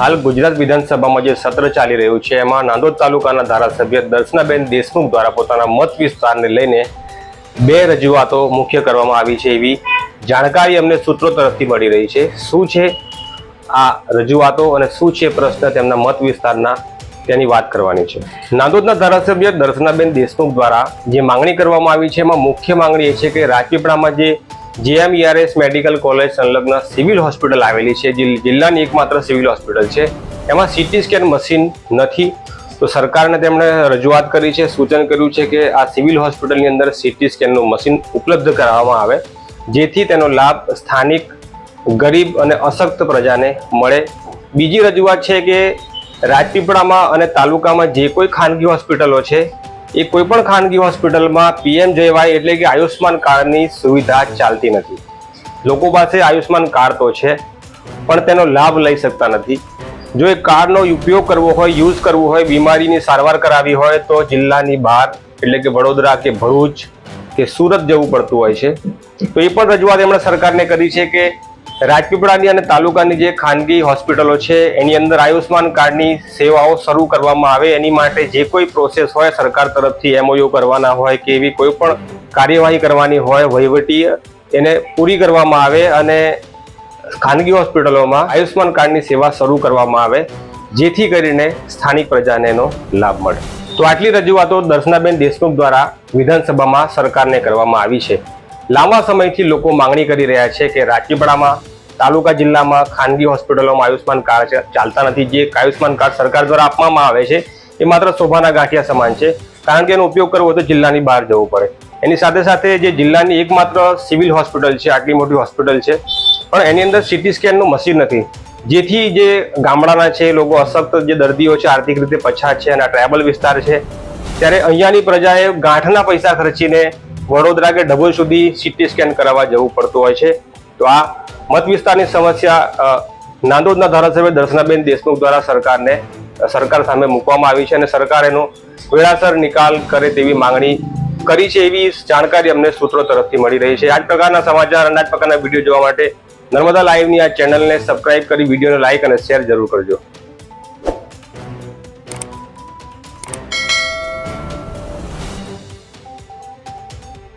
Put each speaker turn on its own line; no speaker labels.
હાલ ગુજરાત વિધાનસભામાં જે સત્ર ચાલી રહ્યું છે, એમાં નાંદોદ તાલુકાના ધારાસભ્ય દર્શનાબેન દેશમુખ દ્વારા પોતાના મત વિસ્તારને લઈને બે રજૂઆતો મુખ્ય કરવામાં આવી છે એવી જાણકારી અમને સૂત્રો તરફથી મળી રહી છે. શું છે આ રજૂઆતો અને શું છે પ્રશ્ન તેમના મત વિસ્તારના? તેની વાત કરવાની છે. નાંદોદના ધારાસભ્ય દર્શનાબેન દેશમુખ દ્વારા જે માંગણી કરવામાં આવી છે, એમાં મુખ્ય માંગણી એ છે કે રાજપીપળામાં જે જેએમઈઆરએસ મેડિકલ કોલેજ સંલગ્ન સિવિલ હોસ્પિટલ આવેલી છે, જે જિલ્લાની એકમાત્ર સિવિલ હોસ્પિટલ છે. એમાં સીટી સ્કેન મશીન નથી. તો સરકારને તેમણે રજૂઆત કરી છે, સૂચન કર્યું છે કે આ સિવિલ હોસ્પિટલની અંદર સીટી સ્કેનનું મશીન ઉપલબ્ધ કરાવવામાં આવે, જેથી તેનો લાભ સ્થાનિક, ગરીબ અને અશક્ત પ્રજાને મળે. બીજી રજૂઆત છે કે રાજપીપળામાં અને તાલુકામાં જે કોઈ ખાનગી હોસ્પિટલો છે એ કોઈ પણ ખાનગી હોસ્પિટલમાં પીએમ જેવાય એટલે કે આયુષ્માન કાર્ડની સુવિધા ચાલતી નથી. લોકો પાસે આયુષ્માન કાર્ડ તો છે, પણ તેનો લાભ લઈ શકતા નથી. જો એ કાર્ડનો ઉપયોગ કરવો હોય, યુઝ કરવો હોય, બીમારીની સારવાર કરાવી હોય, તો જિલ્લાની બહાર, એટલે કે વડોદરા કે ભરૂચ કે સુરત જવું પડતું હોય છે. તો એ પણ રજૂઆત એમણે સરકારને કરી છે કે રાજપીપળાની અને તાલુકાની જે ખાનગી હોસ્પિટલો છે, એની અંદર આયુષ્માન કાર્ડની સેવાઓ શરૂ કરવામાં આવે, એની માટે જે કોઈ પ્રોસેસ હોય, સરકાર તરફથી એમઓયુ કરવાના હોય કે એવી કોઈ પણ કાર્યવાહી કરવાની હોય, વહીવટી એને પૂરી કરવામાં આવે અને ખાનગી હોસ્પિટલોમાં આયુષ્માન કાર્ડની સેવા શરૂ કરવામાં આવે, જેથી કરીને સ્થાનિક પ્રજાને એનો લાભ મળે. તો આટલી રજૂઆતો દર્શનાબેન દેશમુખ દ્વારા વિધાનસભામાં સરકારને કરવામાં આવી છે. લાંબા સમયથી લોકો માંગણી કરી રહ્યા છે કે રાજપીપળામાં તાલુકા જિલ્લામાં ખાનગી હોસ્પિટલોમાં આયુષ્માન કાર્ડ ચાલતા નથી. જે આયુષ્માન કાર્ડ સરકાર દ્વારા આપવામાં આવે છે, એ માત્ર શોભાના ગાંઠિયા સમાન છે. કારણ કે એનો ઉપયોગ કરવો તો જિલ્લાની બહાર જવું પડે. એની સાથે સાથે જે જિલ્લાની એકમાત્ર સિવિલ હોસ્પિટલ છે, આટલી મોટી હોસ્પિટલ છે, પણ એની અંદર સિટી સ્કેનનું મશીન નથી. જેથી જે ગામડાના છે લોકો અશક્ત જે દર્દીઓ છે, આર્થિક રીતે પછાત છે અને આ ટ્રાયબલ વિસ્તાર છે, ત્યારે અહીંયાની પ્રજાએ ગાંઠના પૈસા ખર્ચીને વડોદરા કે ડભોઈ સુધી સિટી સ્કેન કરાવવા જવું પડતું હોય છે. તો આ મત વિસ્તારની સમસ્યા નાંદોદના ધારાસભ્ય દર્શનાબેન દેશમુખ દ્વારા સરકારને, સરકાર સામે મૂકવામાં આવી છે અને સરકાર એનો વેળાસર નિકાલ કરે તેવી માંગણી કરી છે એવી જાણકારી અમને સૂત્રો તરફથી મળી રહી છે. આ પ્રકારના સમાચાર અને આ પ્રકારના વીડિયો જોવા માટે નર્મદા લાઈવની આ ચેનલને સબસ્ક્રાઇબ કરી, વિડીયોને લાઇક અને શેર જરૂર કરજો.